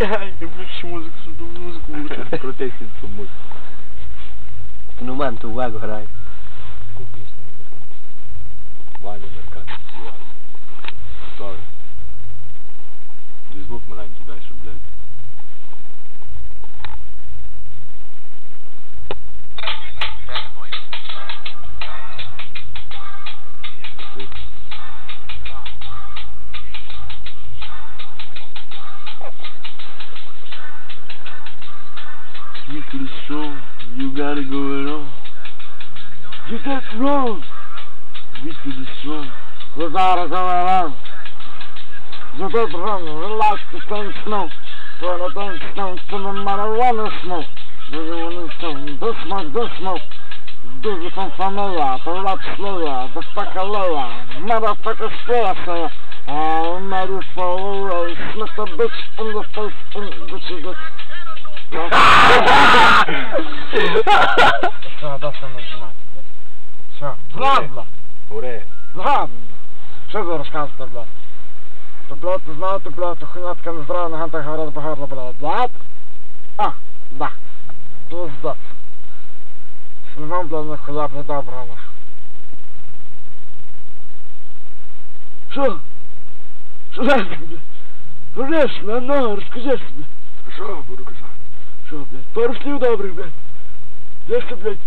Я включу музику, що думаю, музику лучше. Крутись під цю музику. Інструмент у век грає. Купиш Ваня Меркант співає. Стой. Десь звук маленький дай, щоб, блядь. Gotta go on. You got wrong. To the soul. You gotta go along. You did wrong, relax the thing snow. Put a thing snow to the marijuana smoke. Do you wanna smoke? This smoke, this smoke. You from familiar, the rap slower, the fucker lower, motherfucker Oh, mother follow road, smack the bitch in the face, and this is it. Все, достаточно нажимать. Все. Ладно. Уре. Ладно. Що ви розказуєте, блядь? То, блядь, ви знаєте, блядь, то хуйня така нездорова, на гантах говорять багато, блядь. Блядь? А, да. Пиздец. Снимам, блядь, нахуя, блядь, добре, нахуй. Що? Що дальше, блядь? Конечно, ну, розкажи собі. Що буду казати? Що, блядь? Пару слів добрих, блядь. Де ж ти, блядь?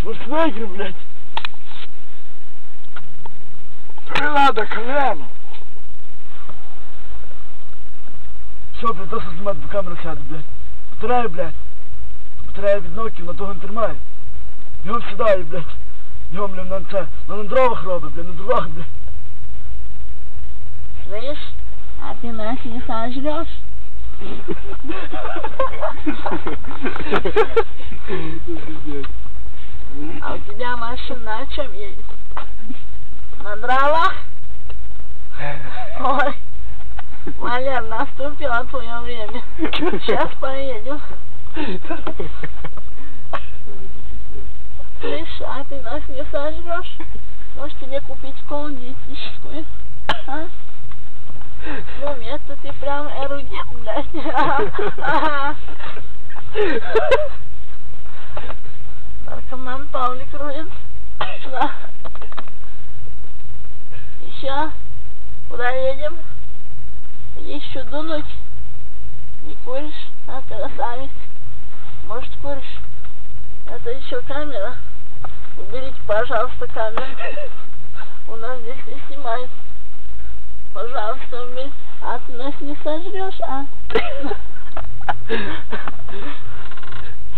Шварценеггер, блядь. Тобі надо колено. Що, блядь, досить знімати до камеру сяду, блядь. Батарея, блядь. Батарея від Nokia, на того не тримає. Його сідає, блядь. Його, блядь, на це, на ландровах робить, блядь, на дорогах, блядь. Слышь, а ты нас не сожрешь? А у тебя машина на чем едет? На дровах? Ой, Валер, наступило твое время. Сейчас поедем. Слышь, а ты нас не сожрешь? Может тебе купить колу диетическую? А? Ну, место ты прям эрудит, блядь. Наркоман Павлик Руин. Да. Еще? Куда едем? Еще дунуть? Не куришь? А, красавец. Может, куришь? Это еще камера. Уберите, пожалуйста, камеру. У нас здесь не снимают. Пожалуйста, убери. А ты нас не сожрешь, а?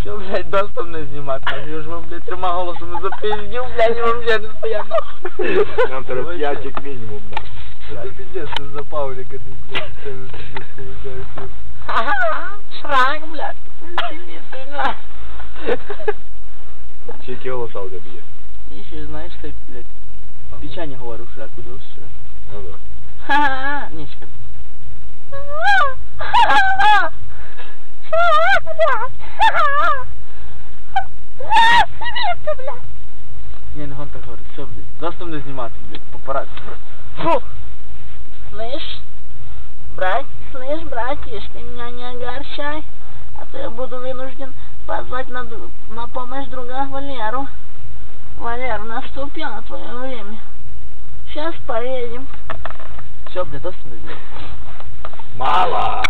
Що, блядь, достав не знімати? Там я ж вам, блядь, трьома голосами запиздів, блядь, вам вже не стояв. Нам треба п'ять як мінімум, нахуй. Це пиздец, це за Павліка, ти, блядь, це пиздец, получається. Ага, шрак, блядь. Сиди, сюда. Чи які голоса у тебе є? Еще знаешь, как, блядь, печенье говорю, шрак, куда шрак. Ну да. Ха-ха. Ничка. Шрак, блядь. Сиди, блядь. Не, не гон так говорить, все, блядь. Достав не знімати, блядь, папарацци. Фу. Слышь, брат, слышь, братиш, ты меня не огорчай, а то я буду вынужден позвать на, на помощь друга Валеру. Валер, наступило твое время. Сейчас поедем. Все, блядь, не знімати. Мало!